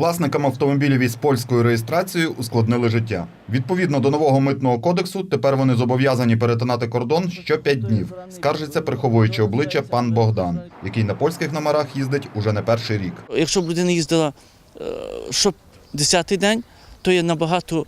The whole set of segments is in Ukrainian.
Власникам автомобілів із польською реєстрацією ускладнили життя. Відповідно до нового митного кодексу, тепер вони зобов'язані перетинати кордон що 5 днів. Скаржиться, приховуючи обличчя пан Богдан, який на польських номерах їздить уже не перший рік. Якщо б людина їздила е, що 10-й день, то є набагато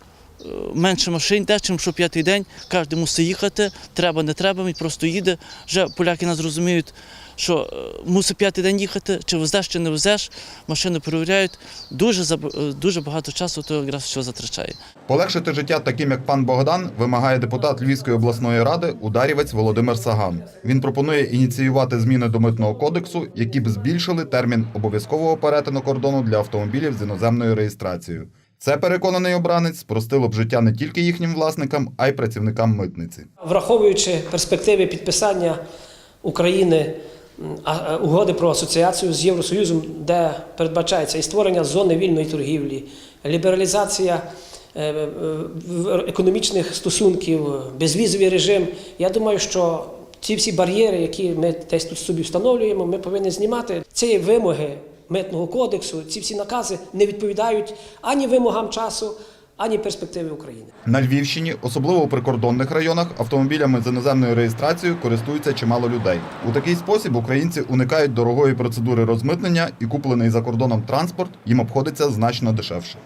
менше машин, де, чим що п'ятий день. Кожен мусить їхати, треба, не треба, він просто їде. Вже поляки нас розуміють, що е, мусить п'ятий день їхати, чи везеш, чи не везеш, машину перевіряють. Дуже, е, дуже багато часу то якраз що затрачає. Полегшити життя таким, як пан Богдан, вимагає депутат Львівської обласної ради ударівець Володимир Саган. Він пропонує ініціювати зміни до митного кодексу, які б збільшили термін обов'язкового перетину кордону для автомобілів з іноземною реєстрацією. Це переконаний обранець спростило б життя не тільки їхнім власникам, а й працівникам митниці. Враховуючи перспективи підписання України а, угоди про асоціацію з Євросоюзом, де передбачається і створення зони вільної торгівлі, лібералізація е, е, економічних стосунків, безвізовий режим, я думаю, що ці всі бар'єри, які ми десь тут собі встановлюємо, ми повинні знімати. Ці вимоги митного кодексу, ці всі накази не відповідають ані вимогам часу, ані перспективи України. На Львівщині, особливо у прикордонних районах, автомобілями з іноземною реєстрацією користується чимало людей. У такий спосіб українці уникають дорогої процедури розмитнення і куплений за кордоном транспорт їм обходиться значно дешевше.